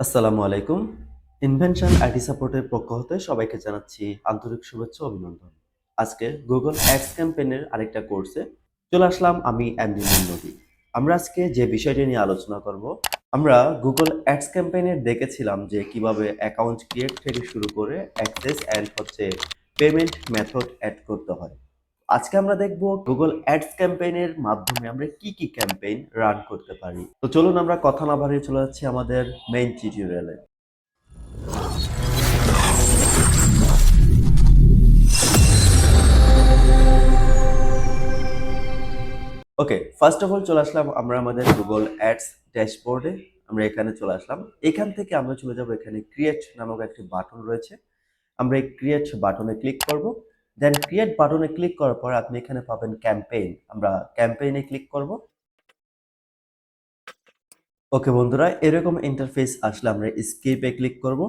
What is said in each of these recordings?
আসসালামু আলাইকুম। Invention IT সাপোর্টের পক্ষ হতে সবাইকে জানাচ্ছি আন্তরিক শুভেচ্ছা অভিনন্দন। আজকে গুগল অ্যাডস ক্যাম্পেনের আরেকটা কোর্সে চলে আসলাম আমি এমডি নদী আমরা আজকে যে বিষয়টি নিয়ে আলোচনা করব, আমরা গুগল অ্যাডস ক্যাম্পেইনের দেখেছিলাম যে কীভাবে অ্যাকাউন্ট ক্রিয়েট থেকে শুরু করে অ্যাক্সেস অ্যান্ড হচ্ছে পেমেন্ট মেথড অ্যাড করতে হয়। আজকে আমরা দেখব গুগল অ্যাডস ক্যাম্পেইনের মাধ্যমে আমরা কি কি ক্যাম্পেইন রান করতে পারি। তো চলুন আমরা কথা না বাড়িয়ে চলে যাচ্ছি আমাদের মেইন টিউটোরিয়ালে ওকে ফার্স্ট অফ অল চলে আসলাম আমরা আমাদের গুগল অ্যাডস ড্যাশবোর্ডে আমরা এখানে চলে আসলাম। এখান থেকে আমরা চলে যাব এখানে ক্রিয়েট নামক একটি বাটন রয়েছে। আমরা এই ক্রিয়েট বাটনে ক্লিক করব। দেন ক্রিয়েট বাটনে ক্লিক করার পর আপনি এখানে পাবেন ক্যাম্পেইন আমরা ক্যাম্পেইনে ক্লিক করব। ওকে বন্ধুরা, এরকম ইন্টারফেস আসলে আমরা স্কিপে ক্লিক করব।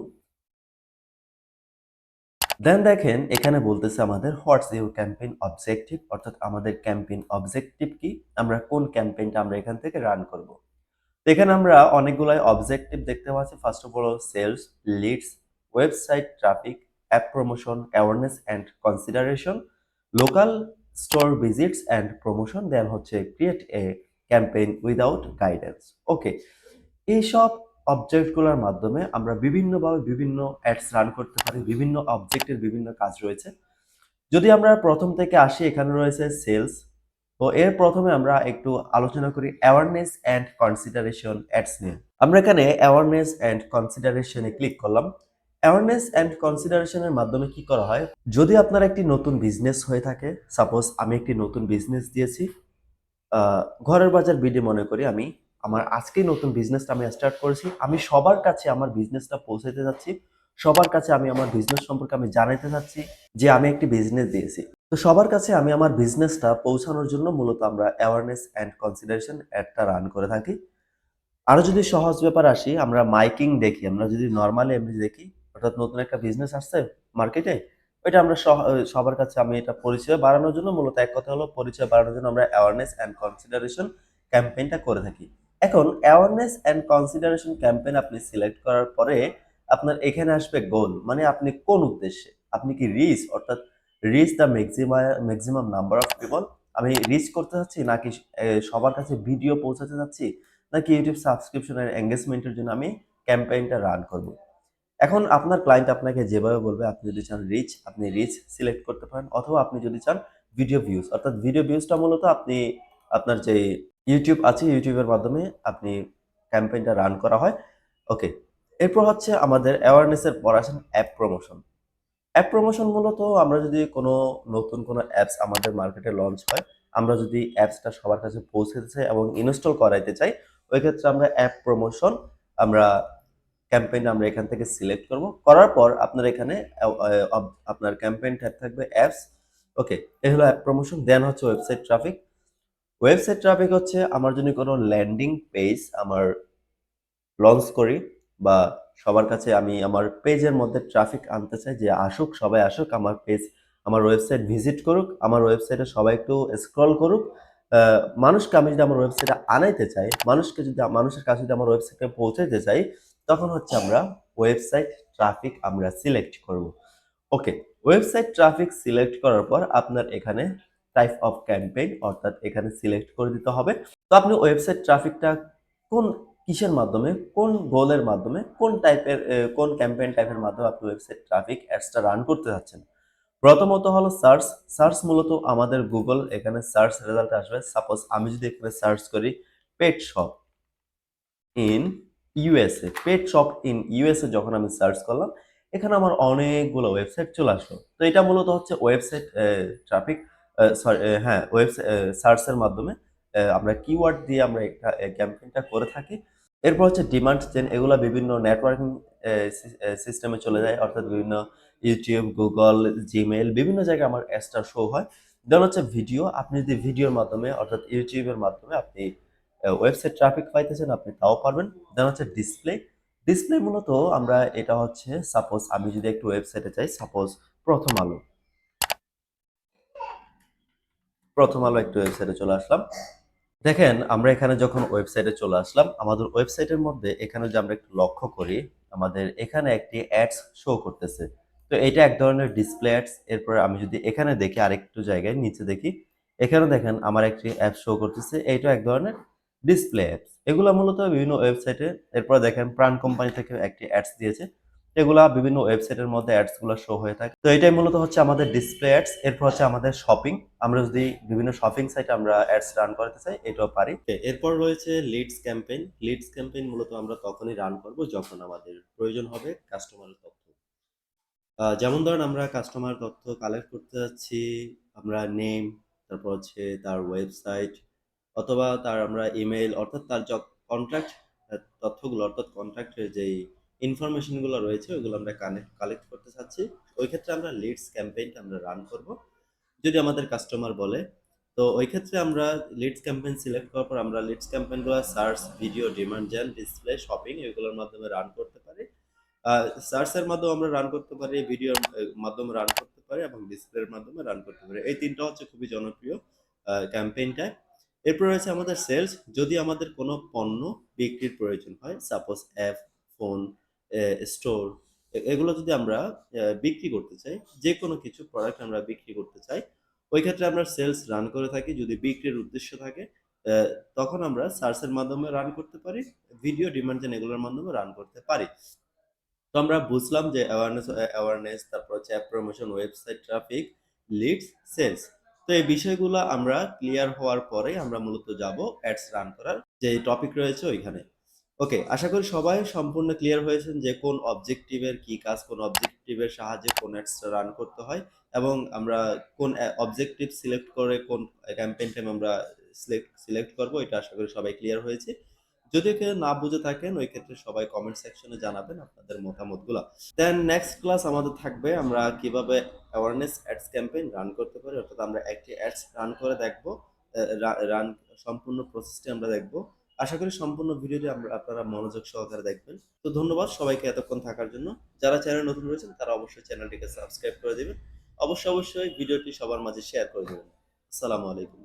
দেন দেখেন, এখানে বলতেছে আমাদের হোয়াটস ইউর ক্যাম্পেইন অবজেক্টিভ অর্থাৎ আমাদের ক্যাম্পেইন অবজেক্টিভ কি? আমরা কোন ক্যাম্পেইনটা আমরা এখান থেকে রান করব। এখানে আমরা অনেকগুলাই অবজেক্টিভ দেখতে পাচ্ছি। First of all sales leads website traffic app promotion awareness and consideration local store visits and promotion then হচ্ছে create a campaign without guidance okay এইসব অবজেক্টগুলোর মাধ্যমে আমরা বিভিন্নভাবে বিভিন্ন অ্যাডস রান করতে পারি, বিভিন্ন অবজেক্টের বিভিন্ন কাজ রয়েছে। যদি আমরা প্রথম থেকে আসি, এখানে রয়েছে সেলস তো এর প্রথমে আমরা একটু আলোচনা করি অ্যাওয়ারনেস অ্যান্ড কনসিডারেশন অ্যাডস নিয়ে। আমরা এখানে অ্যাওয়ারনেস অ্যান্ড কনসিডারেশনে ক্লিক করলাম। অ্যাওয়ারনেস অ্যান্ড কনসিডারেশনের মাধ্যমে কি করা হয়? যদি আপনার একটি নতুন বিজনেস হয়ে থাকে সাপোজ আমি একটি নতুন বিজনেস দিয়েছি ঘরের বাজার বিডি মনে করি আমি, আমার আজকেই নতুন বিজনেসটা আমি স্টার্ট করেছি, আমি সবার কাছে আমার বিজনেসটা পৌঁছাতে যাচ্ছি, সবার কাছে আমি আমার বিজনেস সম্পর্কে আমি জানাতে চাচ্ছি যে আমি একটি বিজনেস দিয়েছি। তো সবার কাছে আমি আমার বিজনেসটা পৌঁছানোর জন্য মূলত আমরা অ্যাওয়ারনেস অ্যান্ড কনসিডারেশন অ্যাডটা রান করে থাকি। আরও যদি সহজ ব্যাপার আসি, আমরা মাইকিং দেখি, আমরা যদি নর্মালি এমনি দেখি অর্থাৎ নতুন একটা বিজনেস আসছে মার্কেটে ওইটা আমরা সবার কাছে আমি এটা পরিচয় বাড়ানোর জন্য, মূলত এক কথা হলো পরিচয় বাড়ানোর জন্য আমরা অ্যাওয়ারনেস অ্যান্ড কনসিডারেশন ক্যাম্পেইনটা করে থাকি। এখন অ্যাওয়ারনেস অ্যান্ড কনসিডারেশন ক্যাম্পেইন আপনি সিলেক্ট করার পরে আপনার এখানে আসবে গোল মানে আপনি কোন উদ্দেশ্যে? আপনি কি রিচ অর্থাৎ reach the maximum maximum number of people আমি রিচ করতে চাচ্ছি নাকি সবার কাছে ভিডিও পৌঁছাতে চাচ্ছি? নাকি ইউটিউব সাবস্ক্রিপশন এর এঙ্গেজমেন্টের জন্য আমি ক্যাম্পেইনটা রান করব? এখন আপনার ক্লায়েন্ট আপনাকে যেভাবে বলবে, আপনি যদি চান রিচ আপনি রিচ সিলেক্ট করতে পারেন, অথবা আপনি যদি চান ভিডিও ভিউজ অর্থাৎ ভিডিও ভিউজটা মূলত আপনি, আপনার যে ইউটিউব আছে ইউটিউবের মাধ্যমে আপনি ক্যাম্পেইনটা রান করা হয়। ওকে এরপর হচ্ছে আমাদের অ্যাওয়ারনেসের পর আসেন অ্যাপ প্রমোশন অ্যাপ প্রমোশন মূলত আমরা যদি কোনো নতুন কোনো অ্যাপস আমাদের মার্কেটে লঞ্চ হয়, আমরা যদি অ্যাপসটা সবার কাছে পৌঁছাতে চাই এবং ইনস্টল করাইতে চাই, ওই ক্ষেত্রে আমরা অ্যাপ প্রমোশন আমরা ক্যাম্পেইন আমরা এখান থেকে সিলেক্ট করব। করার পর আপনার এখানে আপনার ক্যাম্পেইন ট্যাব থাকবে অ্যাপস ওকে এই হলো অ্যাপ প্রমোশন দেন হচ্ছে ওয়েবসাইট ট্রাফিক ওয়েবসাইট ট্রাফিক হচ্ছে আমার যদি কোনো ল্যান্ডিং পেজ আমার লঞ্চ করি বা সবার কাছে আমি আমার পেজের মধ্যে ট্রাফিক আনতে চাই, যে আসুক, সবাই আসুক, আমার পেজ আমার ওয়েবসাইট ভিজিট করুক, আমার ওয়েবসাইটে সবাই একটু স্ক্রল করুক মানুষকে আমি যদি আমার ওয়েবসাইটে আনাইতে চাই, মানুষকে যদি, মানুষের কাছে যদি আমার ওয়েবসাইটে পৌঁছাইতে চাই তখন হচ্ছে আমরা ওয়েবসাইট ট্রাফিক আমরা সিলেক্ট করব। ওকে ওয়েবসাইট ট্রাফিক সিলেক্ট করার পর আপনার এখানে টাইপ অফ ক্যাম্পেইন অর্থাৎ এখানে সিলেক্ট করে দিতে হবে। তো আপনি ওয়েবসাইট ট্রাফিকটা কোন কিসের মাধ্যমে, কোন গোলের মাধ্যমে, কোন টাইপের কোন ক্যাম্পেইন টাইপের মাধ্যমে আপনি ওয়েবসাইট ট্রাফিক অ্যাডসটা রান করতে যাচ্ছেন? প্রথমত হলো সার্চ সার্চ মূলত আমাদের গুগল এখানে সার্চ রেজাল্ট আসবে। সাপোজ আমি যদি এখানে সার্চ করি pet shop in USA pet shop in USA যখন আমি সার্চ করলাম, এখানে আমার অনেকগুলো ওয়েবসাইট চলে আসলো। তো এটা মূলত হচ্ছে ওয়েবসাইট ট্রাফিক সরি হ্যাঁ ওয়েবসাইট সার্চের মাধ্যমে আমরা কিওয়ার্ড দিয়ে আমরা একটা ক্যাম্পেইনটা করে থাকি। এরপর হচ্ছে ডিমান্ড চেন এগুলো বিভিন্ন নেটওয়ার্কিং সিস্টেমে চলে যায়, অর্থাৎ বিভিন্ন ইউটিউব গুগল জিমেল বিভিন্ন জায়গায় আমার অ্যাডসটা শো হয়। দেন হচ্ছে ভিডিও আপনি যদি ভিডিওর মাধ্যমে, অর্থাৎ ইউটিউবের মাধ্যমে আপনি ওয়েবসাইট ট্রাফিক পাইতেছেন, আপনি তাও পারবেন। দেন হচ্ছে ডিসপ্লে ডিসপ্লে মূলত আমরা এটা হচ্ছে সাপোজ আমি যদি একটু ওয়েবসাইটে চাই সাপোজ প্রথম আলো। প্রথম আলো একটু ওয়েবসাইটে চলে আসলাম। দেখেন, আমরা এখানে যখন ওয়েবসাইটে চলে আসলাম, আমাদের ওয়েবসাইটের মধ্যে এখানে যে আমরা একটু লক্ষ্য করি, আমাদের এখানে একটি অ্যাডস শো করতেছে। তো এটা এক ধরনের ডিসপ্লে অ্যাডস এরপর আমি যদি এখানে দেখি, আরেকটু জায়গায় নিচে দেখি এখানে দেখেন আমার একটি অ্যাপ শো করতেছে। এইটা এক ধরনের ডিসপ্লে অ্যাপস এগুলো মূলত বিভিন্ন ওয়েবসাইটে, এরপর দেখেন প্রাণ কোম্পানি থেকে একটি অ্যাডস দিয়েছে। এগুলা বিভিন্ন ওয়েবসাইটের মধ্যে অ্যাডসগুলো শো হয়ে থাকে। তো এটাই মূলত হচ্ছে আমাদের ডিসপ্লে অ্যাডস, এরপর হচ্ছে আমাদের শপিং আমরা যদি বিভিন্ন শপিং সাইটে আমরা অ্যাডস রান করতে চাই, এটাও পারি। এরপর রয়েছে লিডস ক্যাম্পেইন লিডস ক্যাম্পেইন মূলত আমরা তখনই রান করব যখন আমাদের প্রয়োজন হবে কাস্টমারের তথ্য। যেমন ধরেন আমরা কাস্টমার তথ্য কালেক্ট করতে যাচ্ছি, আমরা নেম তারপর হচ্ছে তার ওয়েবসাইট অথবা তার আমরা ইমেল অর্থাৎ তার কন্ট্রাক্ট তথ্যগুলো অর্থাৎ কন্ট্রাক্টের যেই ইনফরমেশনগুলো রয়েছে ওগুলো আমরা কানেক্ট কালেক্ট করতে চাচ্ছি। ওই ক্ষেত্রে আমরা লিডস ক্যাম্পেইনটা আমরা রান করব। যদি আমাদের কাস্টমার বলে, তো ওই ক্ষেত্রে আমরা লিডস ক্যাম্পেইন সিলেক্ট করার পর আমরা leads ক্যাম্পেইনগুলো search video demand gen display shopping এগুলোর মাধ্যমে রান করতে পারি। সার্চের মাধ্যমে আমরা রান করতে পারি ভিডিওর মাধ্যমে রান করতে পারি এবং ডিসপ্লের মাধ্যমে রান করতে পারি। এই তিনটা হচ্ছে খুবই জনপ্রিয় ক্যাম্পেইনটা এরপর রয়েছে আমাদের সেলস। যদি আমাদের কোনো পণ্য বিক্রির প্রয়োজন হয় সাপোজ অ্যাপ ফোন স্টোর এগুলো যদি আমরা বিক্রি করতে চাই যে কোনো কিছু প্রোডাক্ট আমরা বিক্রি করতে চাই, ওই ক্ষেত্রে আমরা সেলস রান করে থাকি। যদি বিক্রির উদ্দেশ্য থাকে তখন আমরা সার্চের মাধ্যমে রান করতে পারি ভিডিও ডিমান্ড জেন এগুলোর মাধ্যমে রান করতে পারি। তো আমরা বুঝলাম যে অ্যাওয়ারনেস অ্যাওয়ারনেস তারপর হচ্ছে app promotion website traffic leads sales তো এই বিষয়গুলো আমরা ক্লিয়ার হওয়ার পরে আমরা মূলত যাব অ্যাডস রান করার যে টপিক রয়েছে ওইখানে। ওকে আশা করি সবাই সম্পূর্ণ ক্লিয়ার হয়েছেন যে কোন অবজেক্টিভের কি কাজ, কোন অবজেক্টিভের সাহায্যে কোন অ্যাডসটা রান করতে হয় এবং আমরা কোন অবজেক্টিভ সিলেক্ট করে কোন ক্যাম্পেইন টাইম আমরা সিলেক্ট সিলেক্ট করব, এটা আশা করি সবাই ক্লিয়ার হয়েছে। যদি কেউ না বুঝে থাকেন, ওই ক্ষেত্রে সবাই কমেন্ট সেকশনে জানাবেন আপনাদের মতামত মতামতগুলো। দেন নেক্সট ক্লাস আমাদের থাকবে, আমরা কীভাবে অ্যাওয়ারনেস অ্যাডস ক্যাম্পেইন রান করতে পারি, অর্থাৎ আমরা একটি অ্যাডস রান করে দেখব রান সম্পূর্ণ প্রসেসটি আমরা দেখব। আশা করি সম্পূর্ণ ভিডিওটি আমরা, আপনারা মনোযোগ সহকারে দেখবেন। তো ধন্যবাদ সবাইকে এতক্ষণ থাকার জন্য। যারা চ্যানেল নতুন রয়েছেন, তারা অবশ্যই চ্যানেলটিকে সাবস্ক্রাইব করে দিবেন। অবশ্যই অবশ্যই ভিডিওটি সবার মাঝে শেয়ার করে দেবেন। আসসালামু আলাইকুম।